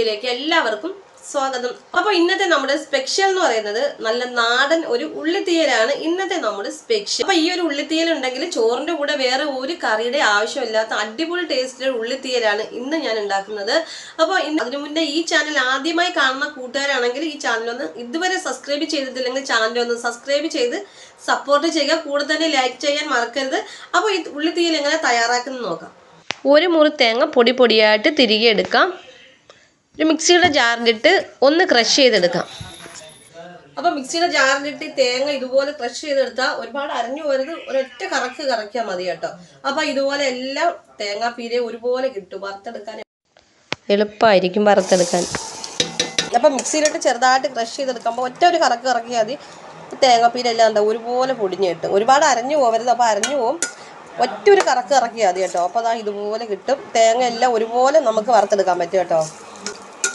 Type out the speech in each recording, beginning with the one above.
വീഡിയോയിലേക്ക് എല്ലാവർക്കും സ്വാഗതം. അപ്പൊ ഇന്നത്തെ നമ്മുടെ സ്പെഷ്യൽ എന്ന് പറയുന്നത് നല്ല നാടൻ ഒരു ഉള്ളിത്തീയലാണ് ഇന്നത്തെ നമ്മുടെ സ്പെഷ്യൽ അപ്പൊ ഈ ഒരു ഉള്ളിത്തീയൽ ഉണ്ടെങ്കിൽ ചോറിന്റെ കൂടെ വേറെ ഒരു കറിയുടെ ആവശ്യമില്ലാത്ത അടിപൊളി ടേസ്റ്റിലുള്ള ഉള്ളിത്തീയലാണ് ഇന്ന് ഞാൻ ഉണ്ടാക്കുന്നത്. അപ്പോൾ അതിനു മുന്നേ ഈ ചാനൽ ആദ്യമായി കാണുന്ന കൂട്ടുകാരാണെങ്കിൽ ഈ ചാനൽ ഒന്ന് ഇതുവരെ സബ്സ്ക്രൈബ് ചെയ്തിട്ടില്ലെങ്കിൽ ചാനൽ ഒന്ന് സബ്സ്ക്രൈബ് ചെയ്ത് സപ്പോർട്ട് ചെയ്യുക. കൂടെ തന്നെ ലൈക്ക് ചെയ്യാൻ മറക്കരുത്. അപ്പോൾ ഈ ഉള്ളിത്തീയൽ എങ്ങനെ തയ്യാറാക്കുന്നത് നോക്കാം. ഒരു മുറി തേങ്ങ പൊടി പൊടിയായിട്ട് തിരികെ എടുക്കാം. ഒരു മിക്സിയുടെ ജാറിലിട്ട് ഒന്ന് ക്രഷ് ചെയ്തെടുക്കാം. അപ്പോൾ മിക്സിയുടെ ജാറിലിട്ട് ഈ തേങ്ങ ഇതുപോലെ ക്രഷ് ചെയ്തെടുത്താൽ ഒരുപാട് അരഞ്ഞു പോരുത്. ഒരൊറ്റ കറക്ക് കറക്കിയാൽ മതി കേട്ടോ. അപ്പോൾ ഇതുപോലെ എല്ലാം തേങ്ങാ തേങ്ങാപ്പീരെ ഒരുപോലെ കിട്ടും. വറുത്തെടുക്കാൻ എളുപ്പമായിരിക്കും വറുത്തെടുക്കാൻ. അപ്പോൾ മിക്സിയിലിട്ട് ചെറുതായിട്ട് ക്രഷ് ചെയ്തെടുക്കുമ്പോൾ ഒറ്റ ഒരു കറക്ക് കറക്കിയാൽ മതി. തേങ്ങാപ്പീരെല്ലാം എന്താ ഒരുപോലെ പൊടിഞ്ഞ് കിട്ടും. ഒരുപാട് അരഞ്ഞു പോകരുത് അപ്പോൾ അരഞ്ഞു പോകും ഒറ്റ ഒരു കറക്ക് കറക്കിയാൽ മതി കേട്ടോ. അപ്പോൾ അതാ ഇതുപോലെ കിട്ടും. തേങ്ങ എല്ലാം ഒരുപോലെ നമുക്ക് വറുത്തെടുക്കാൻ പറ്റും കേട്ടോ.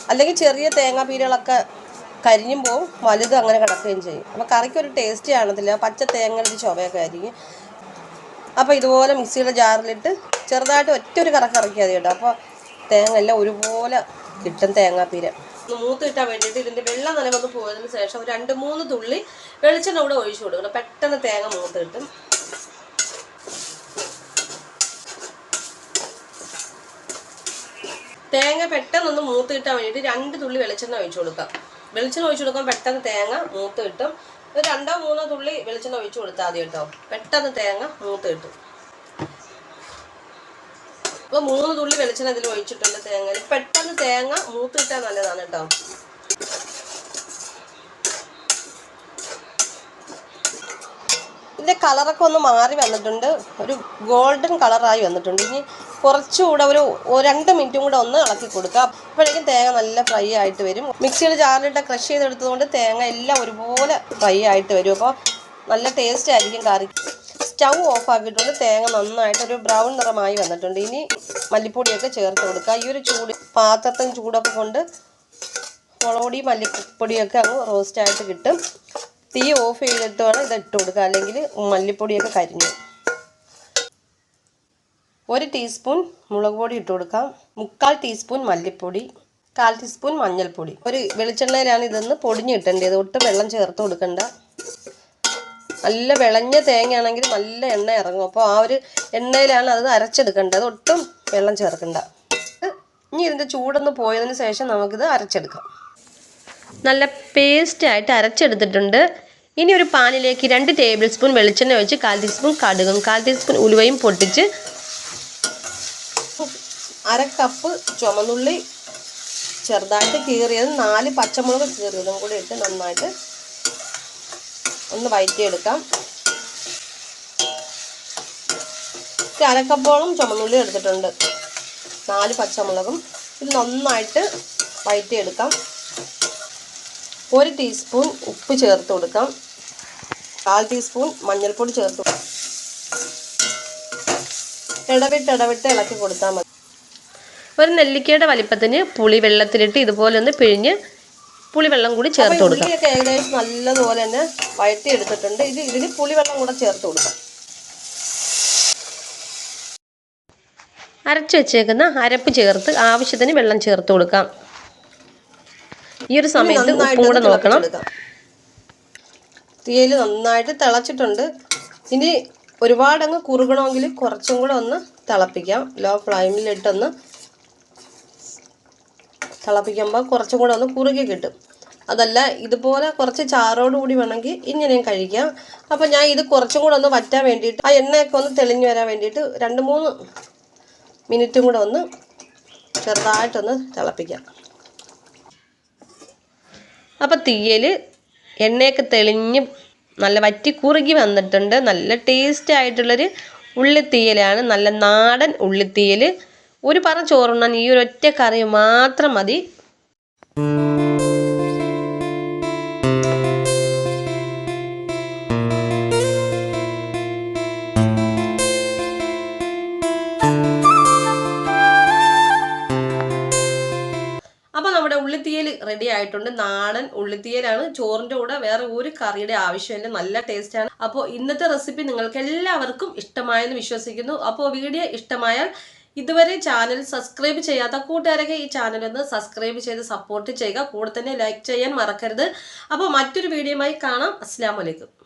അല്ലെങ്കിൽ ചെറിയ തേങ്ങാപ്പീരുകളൊക്കെ കരിഞ്ഞും പോവും വലുത് അങ്ങനെ കിടക്കുകയും ചെയ്യും. അപ്പോൾ കറിക്ക് ഒരു ടേസ്റ്റ് കാണത്തില്ല. പച്ച തേങ്ങയുടെ ചുവയൊക്കെ ആയിരിക്കും. അപ്പോൾ ഇതുപോലെ മിക്സിയുടെ ജാറിലിട്ട് ചെറുതായിട്ട് ഒറ്റ ഒരു കറക്ക് ഇറക്കിയാൽ കേട്ടോ. അപ്പോൾ തേങ്ങ എല്ലാം ഒരുപോലെ കിട്ടും തേങ്ങാപ്പീര മൂത്ത് കിട്ടാൻ വേണ്ടിയിട്ട് ഇതിന്റെ വെള്ളം നനവൊന്ന് പോയതിന് ശേഷം രണ്ട് മൂന്ന് തുള്ളി വെളിച്ചെണ്ണ കൂടെ ഒഴിച്ചു കൊടുക്കണം. പെട്ടെന്ന് തേങ്ങ മൂത്ത് കിട്ടും. തേങ്ങ പെട്ടെന്നൊന്ന് മൂത്ത് കിട്ടാൻ വേണ്ടിയിട്ട് രണ്ട് തുള്ളി വെളിച്ചെണ്ണ ഒഴിച്ചു കൊടുക്കാം. വെളിച്ചെണ്ണ ഒഴിച്ചു കൊടുക്കാൻ പെട്ടെന്ന് തേങ്ങ മൂത്ത് കിട്ടും ഒരു രണ്ടോ മൂന്നോ തുള്ളി വെളിച്ചെണ്ണ ഒഴിച്ചു കൊടുത്താൽ മതി കേട്ടോ. പെട്ടെന്ന് തേങ്ങ മൂത്ത് കിട്ടും അപ്പോൾ മൂന്ന് തുള്ളി വെളിച്ചെണ്ണ ഇതിൽ ഒഴിച്ചിട്ടുണ്ട് തേങ്ങ പെട്ടെന്ന് തേങ്ങ മൂത്ത് കിട്ടാൻ നല്ലതാണ് കേട്ടോ. ഇതിന്റെ കളറൊക്കെ ഒന്ന് മാറി വന്നിട്ടുണ്ട്. ഒരു ഗോൾഡൻ കളറായി വന്നിട്ടുണ്ട്. ഇനി കുറച്ചുകൂടെ ഒരു രണ്ട് മിനിറ്റും കൂടെ ഒന്ന് ഇളക്കി കൊടുക്കുക. അപ്പോഴേക്കും തേങ്ങ നല്ല ഫ്രൈ ആയിട്ട് വരും. മിക്സിയിൽ ജാറിലിട്ട് ക്രഷ് ചെയ്തെടുത്തതുകൊണ്ട് തേങ്ങ എല്ലാം ഒരുപോലെ ഫ്രൈ ആയിട്ട് വരും. അപ്പോൾ നല്ല ടേസ്റ്റ് ആയിരിക്കും കറി. സ്റ്റൗ ഓഫ് ആക്കിയിട്ടുണ്ട്. തേങ്ങ നന്നായിട്ട് ഒരു ബ്രൗൺ നിറമായി വന്നിട്ടുണ്ട്. ഇനി മല്ലിപ്പൊടിയൊക്കെ ചേർത്ത് കൊടുക്കുക. ഈ ഒരു ചൂട് പാത്രത്തിന് ചൂടൊക്കെ കൊണ്ട് മുളകുപൊടി മല്ലിപ്പൊടിയൊക്കെ അങ്ങ് റോസ്റ്റായിട്ട് കിട്ടും. തീ ഓഫ് ചെയ്തിട്ട് വേണം ഇത് ഇട്ട് കൊടുക്കുക അല്ലെങ്കിൽ മല്ലിപ്പൊടിയൊക്കെ കരിഞ്ഞു. ഒരു ടീസ്പൂൺ മുളക് പൊടി ഇട്ട് കൊടുക്കാം. മുക്കാൽ ടീസ്പൂൺ മല്ലിപ്പൊടി കാൽ ടീസ്പൂൺ മഞ്ഞൾപ്പൊടി. ഒരു വെളിച്ചെണ്ണയിലാണ് ഇതൊന്ന് പൊടിഞ്ഞ് കിട്ടേണ്ടത്. ഒട്ടും വെള്ളം ചേർത്ത് കൊടുക്കണ്ട. നല്ല വിളഞ്ഞ തേങ്ങയാണെങ്കിൽ നല്ല എണ്ണ ഇറങ്ങും. അപ്പോൾ ആ ഒരു എണ്ണയിലാണ് അത് അരച്ചെടുക്കേണ്ടത്. ഒട്ടും വെള്ളം ചേർക്കണ്ട. ഇനി ഇതിന്റെ ചൂടൊന്ന് പോയതിന് ശേഷം നമുക്കിത് അരച്ചെടുക്കാം. നല്ല പേസ്റ്റായിട്ട് അരച്ചെടുത്തിട്ടുണ്ട്. ഇനി ഒരു പാനിലേക്ക് രണ്ട് ടേബിൾ സ്പൂൺ വെളിച്ചെണ്ണ ഒഴിച്ച് കാൽ ടീസ്പൂൺ കടുകും കാൽ ടീസ്പൂൺ ഉലുവയും പൊട്ടിച്ച് അര കപ്പ് ചുമന്നുള്ളി ചെറുതായിട്ട് കീറിയതും നാല് പച്ചമുളക് കീറിയതും കൂടി ഇട്ട് നന്നായിട്ട് ഒന്ന് വയറ്റിയെടുക്കാം. അരക്കപ്പോളം ചുമന്നുള്ളി എടുത്തിട്ടുണ്ട്. നാല് പച്ചമുളകും. ഇത് നന്നായിട്ട് വയറ്റിയെടുക്കാം. ഒരു ടീസ്പൂൺ ഉപ്പ് ചേർത്ത് കൊടുക്കാം. കാൽ ടീസ്പൂൺ മഞ്ഞൾപ്പൊടി ചേർത്ത്. ഇടവിട്ട് ഇടവിട്ട് ഇളക്കി കൊടുത്താൽ മതി. ഒരു നെല്ലിക്കയുടെ വലിപ്പത്തിന് പുളി വെള്ളത്തിലിട്ട് ഇതുപോലെ ഒന്ന് പിഴിഞ്ഞ് പുളിവെള്ളം കൂടി ചേർത്ത് കൊടുക്കാം. ഉള്ളിയൊക്കെ ഏകദേശം നല്ലതുപോലെ തന്നെ വഴറ്റി എടുത്തിട്ടുണ്ട്. ഇത് ഇതിന് പുളിവെള്ളം കൂടെ ചേർത്ത് കൊടുക്കാം. അരച്ചു വെച്ചേക്കുന്ന അരപ്പ് ചേർത്ത് ആവശ്യത്തിന് വെള്ളം ചേർത്ത് കൊടുക്കാം. ഈ ഒരു സമയത്ത് ഉപ്പും കൂടെ നോക്കണം. തീയൽ നന്നായിട്ട് തിളച്ചിട്ടുണ്ട്. ഇനി ഒരുപാടങ്ങ് കുറുകണമെങ്കിൽ കുറച്ചും കൂടെ ഒന്ന് തിളപ്പിക്കാം. ലോ ഫ്ലെയിമിലിട്ടൊന്ന് തിളപ്പിക്കുമ്പോൾ കുറച്ചും കൂടെ ഒന്ന് കുറുകി കിട്ടും. അതല്ല ഇതുപോലെ കുറച്ച് ചാറോട് കൂടി വേണമെങ്കിൽ ഇങ്ങനെയും കഴിക്കാം. അപ്പോൾ ഞാൻ ഇത് കുറച്ചും കൂടെ ഒന്ന് വറ്റാൻ വേണ്ടിയിട്ട് ആ എണ്ണയൊക്കെ ഒന്ന് തെളിഞ്ഞു വരാൻ വേണ്ടിയിട്ട് രണ്ട് മൂന്ന് മിനിറ്റും കൂടെ ഒന്ന് ചെറുതായിട്ടൊന്ന് തിളപ്പിക്കാം. അപ്പം തീയൽ എണ്ണയൊക്കെ തെളിഞ്ഞ് നല്ല വറ്റി കുറുകി വന്നിട്ടുണ്ട്. നല്ല ടേസ്റ്റ് ആയിട്ടുള്ളൊരു ഉള്ളിത്തീയലാണ്. നല്ല നാടൻ ഉള്ളിത്തീയൽ ഒരു പറ ചോറുണ്ണാൻ ഈ ഒരു ഒറ്റ കറി മാത്രം മതി. റെഡി ആയിട്ടുണ്ട്. നാടൻ ഉള്ളിത്തീയലാണ് ചോറിന്റെ കൂടെ വേറെ ഒരു കറിയുടെ ആവശ്യമില്ല നല്ല ടേസ്റ്റാണ് അപ്പോൾ ഇന്നത്തെ റെസിപ്പി നിങ്ങൾക്ക് എല്ലാവർക്കും ഇഷ്ടമായെന്ന് വിശ്വസിക്കുന്നു. അപ്പോൾ വീഡിയോ ഇഷ്ടമായാൽ ഇതുവരെ ചാനൽ സബ്സ്ക്രൈബ് ചെയ്യാത്ത കൂട്ടുകാരൊക്കെ ഈ ചാനൽ ഒന്ന് സബ്സ്ക്രൈബ് ചെയ്ത് സപ്പോർട്ട് ചെയ്യുക. കൂടെ തന്നെ ലൈക്ക് ചെയ്യാൻ മറക്കരുത്. അപ്പോൾ മറ്റൊരു വീഡിയോയുമായി കാണാം. അസ്സാം വലൈക്കും